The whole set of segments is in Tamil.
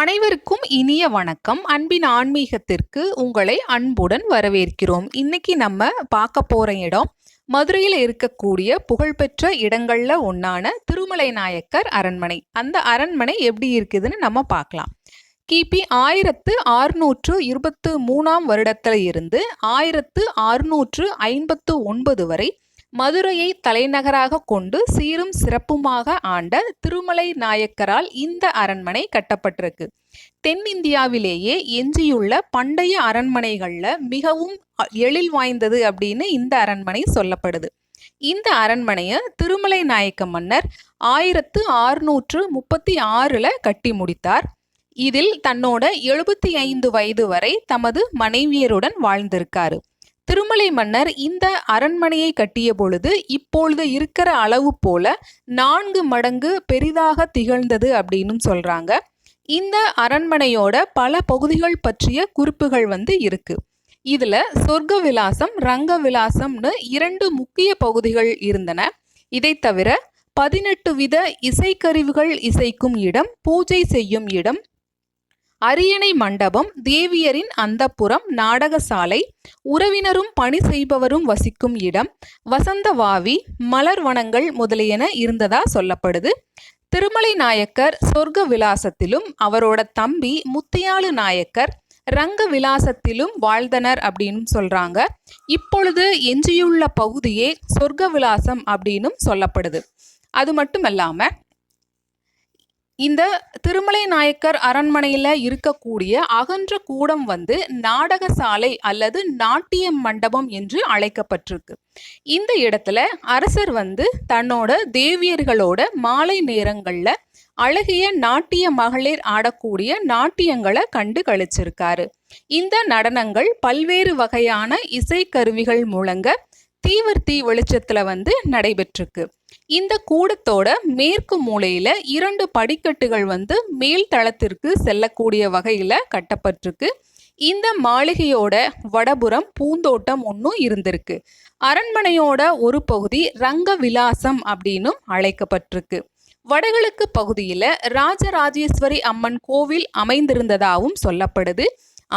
அனைவருக்கும் இனிய வணக்கம். அன்பின் ஆன்மீகத்திற்கு உங்களை அன்புடன் வரவேற்கிறோம். இன்னைக்கு நம்ம பார்க்க போற இடம் மதுரையில் இருக்கக்கூடிய புகழ்பெற்ற இடங்கள்ல ஒன்னான திருமலை நாயக்கர் அரண்மனை. அந்த அரண்மனை எப்படி இருக்குதுன்னு நம்ம பார்க்கலாம். கிபி ஆயிரத்து ஆறுநூற்று இருபத்து மூணாம் வருடத்துல இருந்து ஆயிரத்து அறுநூற்று ஐம்பத்து ஒன்பது வரை மதுரையை தலைநகராக கொண்டு சீரும் சிறப்புமாக ஆண்ட திருமலை நாயக்கரால் இந்த அரண்மனை கட்டப்பட்டிருக்கு. தென்னிந்தியாவிலேயே எஞ்சியுள்ள பண்டைய அரண்மனைகளில் மிகவும் எழில் வாய்ந்தது அப்படின்னு இந்த அரண்மனை சொல்லப்படுது. இந்த அரண்மனையை திருமலை நாயக்க மன்னர் ஆயிரத்து ஆறுநூற்று முப்பத்தி ஆறில் கட்டி முடித்தார். இதில் தன்னோட எழுபத்தி ஐந்து வயது வரை தமது மனைவியருடன் வாழ்ந்திருக்காரு. திருமலை மன்னர் இந்த அரண்மனையை கட்டிய பொழுது இப்பொழுது இருக்கிற அளவு போல நான்கு மடங்கு பெரிதாக திகழ்ந்தது அப்படின்னு சொல்றாங்க. இந்த அரண்மனையோட பல பகுதிகள் பற்றிய குறிப்புகள் வந்து இருக்கு. இதுல சொர்க்க விலாசம் ரங்க விலாசம்னு இரண்டு முக்கிய பகுதிகள் இருந்தன. இதை தவிர பதினெட்டு வித இசைக்கருவிகள் இசைக்கும் இடம் பூஜை செய்யும் இடம் அரியணை மண்டபம் தேவியரின் அந்தப்புறம் நாடகசாலை உறவினரும் பணி செய்பவரும் வசிக்கும் இடம் வசந்த வாவி மலர் வனங்கள் முதலியன இருந்ததா சொல்லப்படுது. திருமலை நாயக்கர் சொர்க்க விலாசத்திலும் அவரோட தம்பி முத்தியாளு நாயக்கர் ரங்க விலாசத்திலும் வாழ்ந்தனர் அப்படின்னு சொல்றாங்க. இப்பொழுது எஞ்சியுள்ள பகுதியே சொர்க்க விலாசம் அப்படின்னு சொல்லப்படுது. அது மட்டும் இல்லாமல் இந்த திருமலை நாயக்கர் அரண்மனையில் இருக்கக்கூடிய அகன்ற கூடம் வந்து நாடக சாலை அல்லது நாட்டிய மண்டபம் என்று அழைக்கப்பட்டிருக்கு. இந்த இடத்துல அரசர் வந்து தன்னோட தேவியர்களோட மாலை நேரங்களில் அழகிய நாட்டிய மகளிர் ஆடக்கூடிய நாட்டியங்களை கண்டு கழிச்சிருக்காரு இந்த நடனங்கள் பல்வேறு வகையான இசைக்கருவிகள் முழங்க தீவர்த்தி வெளிச்சத்தில் வந்து நடைபெற்றிருக்கு. இந்த கூடத்தோட மேற்கு மூலையில் இரண்டு படிக்கட்டுகள் வந்து மேல் தளத்திற்கு செல்லக்கூடிய வகையில் கட்டப்பட்டிருக்கு. இந்த மாளிகையோட வடபுறம் பூந்தோட்டம் ஒன்றும் இருந்திருக்கு. அரண்மனையோட ஒரு பகுதி ரங்க விலாசம் அப்படின்னும் அழைக்கப்பட்டிருக்கு. வடகிழக்கு பகுதியில் ராஜராஜேஸ்வரி அம்மன் கோவில் அமைந்திருந்ததாகவும் சொல்லப்படுது.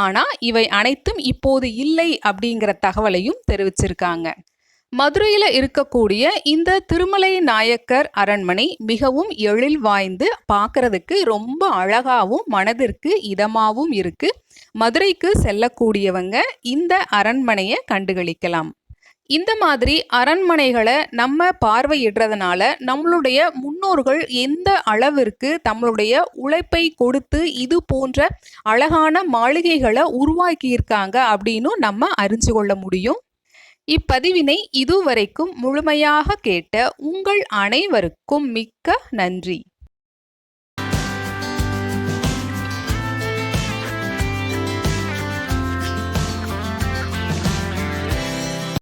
ஆனால் இவை அனைத்தும் இப்போது இல்லை அப்படிங்கிற தகவலையும் தெரிவிச்சிருக்காங்க. மதுரையில் இருக்கக்கூடிய இந்த திருமலை நாயக்கர் அரண்மனை மிகவும் எழில் வாய்ந்து பார்க்கறதுக்கு ரொம்ப அழகாகவும் மனதிற்கு இதமாகவும் இருக்கு. மதுரைக்கு செல்லக்கூடியவங்க இந்த அரண்மனையை கண்டுகளிக்கலாம். இந்த மாதிரி அரண்மனைகளை நம்ம பார்வையிடுறதுனால நம்மளுடைய முன்னோர்கள் எந்த அளவிற்கு நம்மளுடைய உழைப்பை கொடுத்து இது போன்ற அழகான மாளிகைகளை உருவாக்கியிருக்காங்க அப்படின்னு நம்ம அறிஞ்சு கொள்ள முடியும். இப்பதிவினை இதுவரைக்கும் முழுமையாக கேட்ட உங்கள் அனைவருக்கும் மிக்க நன்றி.